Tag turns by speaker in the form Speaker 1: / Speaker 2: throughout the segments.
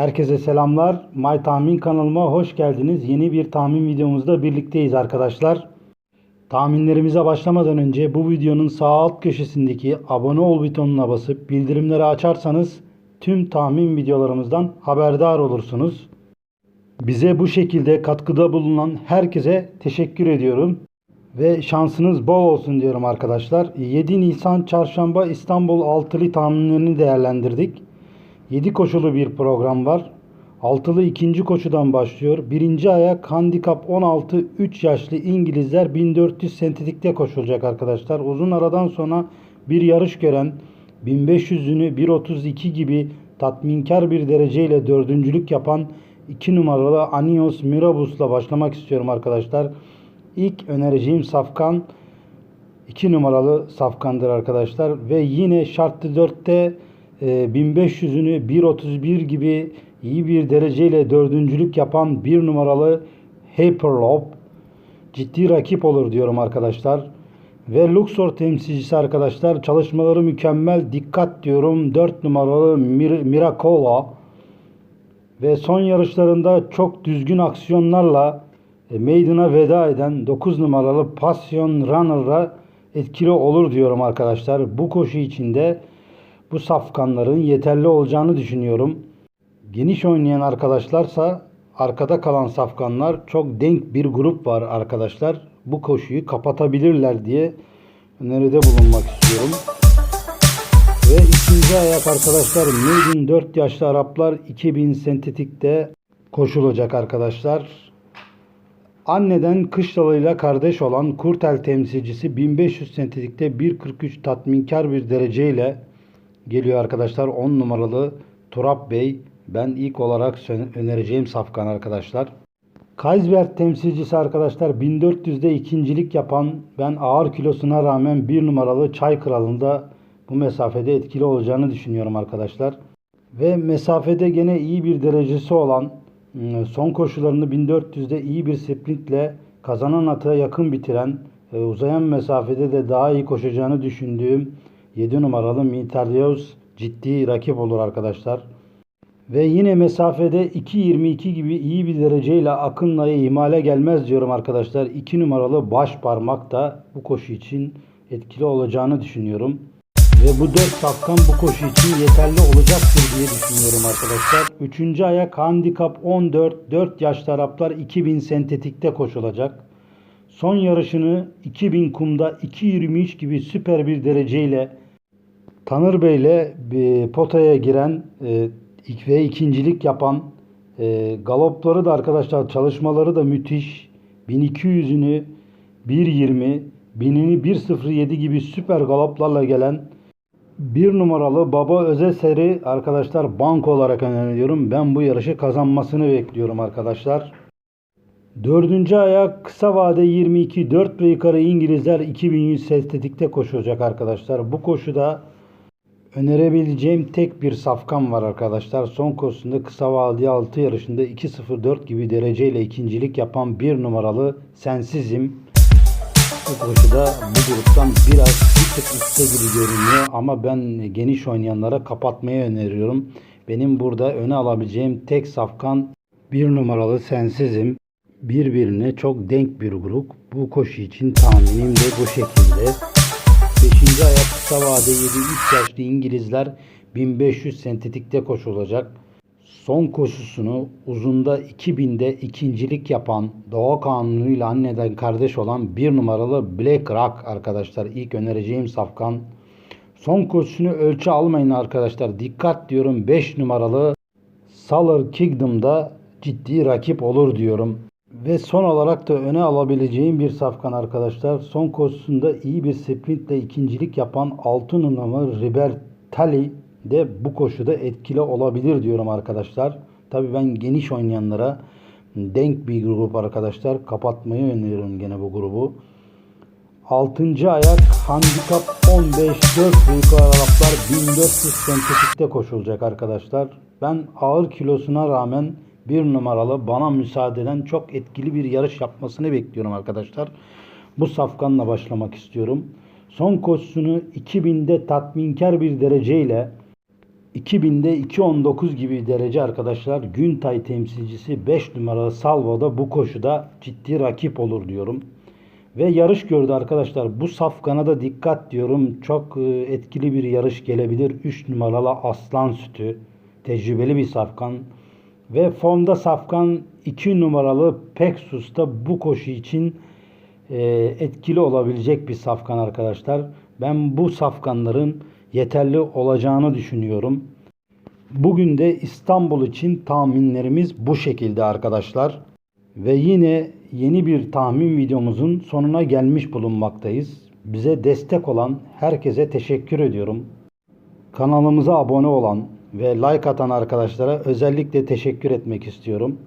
Speaker 1: Herkese selamlar. My Tahmin kanalıma hoş geldiniz. Yeni bir tahmin videomuzda birlikteyiz arkadaşlar. Tahminlerimize başlamadan önce bu videonun sağ alt köşesindeki abone ol butonuna basıp bildirimleri açarsanız tüm tahmin videolarımızdan haberdar olursunuz. Bize bu şekilde katkıda bulunan herkese teşekkür ediyorum. Ve şansınız bol olsun diyorum arkadaşlar. 7 Nisan Çarşamba İstanbul altılı tahminlerini değerlendirdik. 7 koşulu bir program var. Altılı ikinci koşudan başlıyor. Birinci ayak handikap 16 3 yaşlı İngilizler 1400 sentetikte koşulacak arkadaşlar. Uzun aradan sonra bir yarış gören 1500'ünü 1.32 gibi tatminkar bir dereceyle dördüncülük yapan 2 numaralı Anios Mirabus'la başlamak istiyorum arkadaşlar. İlk önereceğim safkan 2 numaralı safkandır arkadaşlar. Ve yine şartlı 4'te e, 1500'ünü 1.31 gibi iyi bir dereceyle dördüncülük yapan 1 numaralı Hyperloop ciddi rakip olur diyorum arkadaşlar. Ve Luxor temsilcisi arkadaşlar çalışmaları mükemmel dikkat diyorum 4 numaralı Mir Miracola ve son yarışlarında çok düzgün aksiyonlarla e, Maiden'a veda eden 9 numaralı Passion Runner'a etkili olur diyorum arkadaşlar. Bu koşu içinde bu safkanların yeterli olacağını düşünüyorum. Geniş oynayan arkadaşlarsa arkada kalan safkanlar çok denk bir grup var arkadaşlar. Bu koşuyu kapatabilirler diye öneride bulunmak istiyorum. Ve ikinci ayak arkadaşlar Maiden 4 yaşlı Araplar 2000 sentetikte koşulacak arkadaşlar. Anneden kış dalıyla kardeş olan Kurtel temsilcisi 1500 sentetikte 1.43 tatminkar bir dereceyle geliyor arkadaşlar. 10 numaralı Turap Bey. Ben ilk olarak önereceğim safkan arkadaşlar. Kaysberg temsilcisi arkadaşlar 1400'de ikincilik yapan ben ağır kilosuna rağmen bir numaralı Çay Kralı'nda bu mesafede etkili olacağını düşünüyorum arkadaşlar. Ve mesafede gene iyi bir derecesi olan ım, son koşularını 1400'de iyi bir sprintle kazanan atığa yakın bitiren e, uzayan mesafede de daha iyi koşacağını düşündüğüm 7 numaralı Mitarlios ciddi rakip olur arkadaşlar. Ve yine mesafede 2.22 gibi iyi bir dereceyle Akın'la ihmale gelmez diyorum arkadaşlar. 2 numaralı baş parmak da bu koşu için etkili olacağını düşünüyorum. Ve bu 4 safkan bu koşu için yeterli olacaktır diye düşünüyorum arkadaşlar. Üçüncü ayak handikap 14. 4 yaşlı Araplar 2000 sentetikte koşulacak. Son yarışını 2000 kumda 2.23 gibi süper bir dereceyle Tanır Bey'le bir potaya giren e, ve ikincilik yapan e, galopları da arkadaşlar çalışmaları da müthiş. 1200'ünü 1.20, 1000'ini 1.07 gibi süper galoplarla gelen bir numaralı Baba Özeseri arkadaşlar bank olarak öneriyorum. Ben bu yarışı kazanmasını bekliyorum arkadaşlar. Dördüncü ayak kısa vade 22 4 ve yukarı İngilizler 2100 sentetikte koşacak arkadaşlar. Bu koşuda önerebileceğim tek bir safkan var arkadaşlar. Son koşusunda kısa vade 6 yarışında 2.04 gibi dereceyle ikincilik yapan bir numaralı Sensizim. Bu koşuda bu gruptan biraz bir tık üstte gibi görünüyor ama ben geniş oynayanlara kapatmayı öneriyorum. Benim burada öne alabileceğim tek safkan bir numaralı Sensizim. Birbirine çok denk bir grup. Bu koşu için tahminim de bu şekilde. 5. ayak kısa vade 7 3 yaşlı İngilizler 1500 sentetikte koşulacak. Son koşusunu uzunda 2000'de ikincilik yapan doğa kanunuyla anneden kardeş olan bir numaralı Black Rock arkadaşlar. ilk önereceğim safkan. Son koşusunu ölçü almayın arkadaşlar. Dikkat diyorum 5 numaralı Solar Kingdom'da ciddi rakip olur diyorum. Ve son olarak da öne alabileceğim bir safkan arkadaşlar. Son koşusunda iyi bir sprintle ikincilik yapan 6 numaralı Ribertali de bu koşuda etkili olabilir diyorum arkadaşlar. Tabi ben geniş oynayanlara denk bir grup arkadaşlar. Kapatmayı öneriyorum gene bu grubu. 6. ayak handikap 15 4 büyük Araplar 1400 sentetikte koşulacak arkadaşlar. Ben ağır kilosuna rağmen bir numaralı bana müsaade eden çok etkili bir yarış yapmasını bekliyorum arkadaşlar. Bu safkanla başlamak istiyorum. Son koşusunu 2000'de tatminkar bir dereceyle 2000'de 2.19 gibi derece arkadaşlar. Güntay temsilcisi 5 numaralı Salvo'da bu koşuda ciddi rakip olur diyorum. Ve yarış gördü arkadaşlar. Bu safkana da dikkat diyorum. Çok e, etkili bir yarış gelebilir. 3 numaralı Aslan Sütü. Tecrübeli bir safkan. Ve formda safkan 2 numaralı Peksus da bu koşu için e, etkili olabilecek bir safkan arkadaşlar. Ben bu safkanların yeterli olacağını düşünüyorum. Bugün de İstanbul için tahminlerimiz bu şekilde arkadaşlar. Ve yine yeni bir tahmin videomuzun sonuna gelmiş bulunmaktayız. Bize destek olan herkese teşekkür ediyorum. Kanalımıza abone olan ve like atan arkadaşlara özellikle teşekkür etmek istiyorum.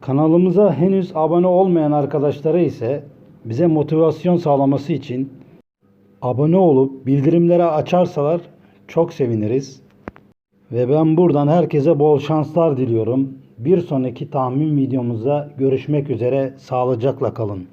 Speaker 1: Kanalımıza henüz abone olmayan arkadaşlara ise bize motivasyon sağlaması için abone olup bildirimleri açarsalar çok seviniriz. Ve ben buradan herkese bol şanslar diliyorum. Bir sonraki tahmin videomuzda görüşmek üzere. Sağlıcakla kalın.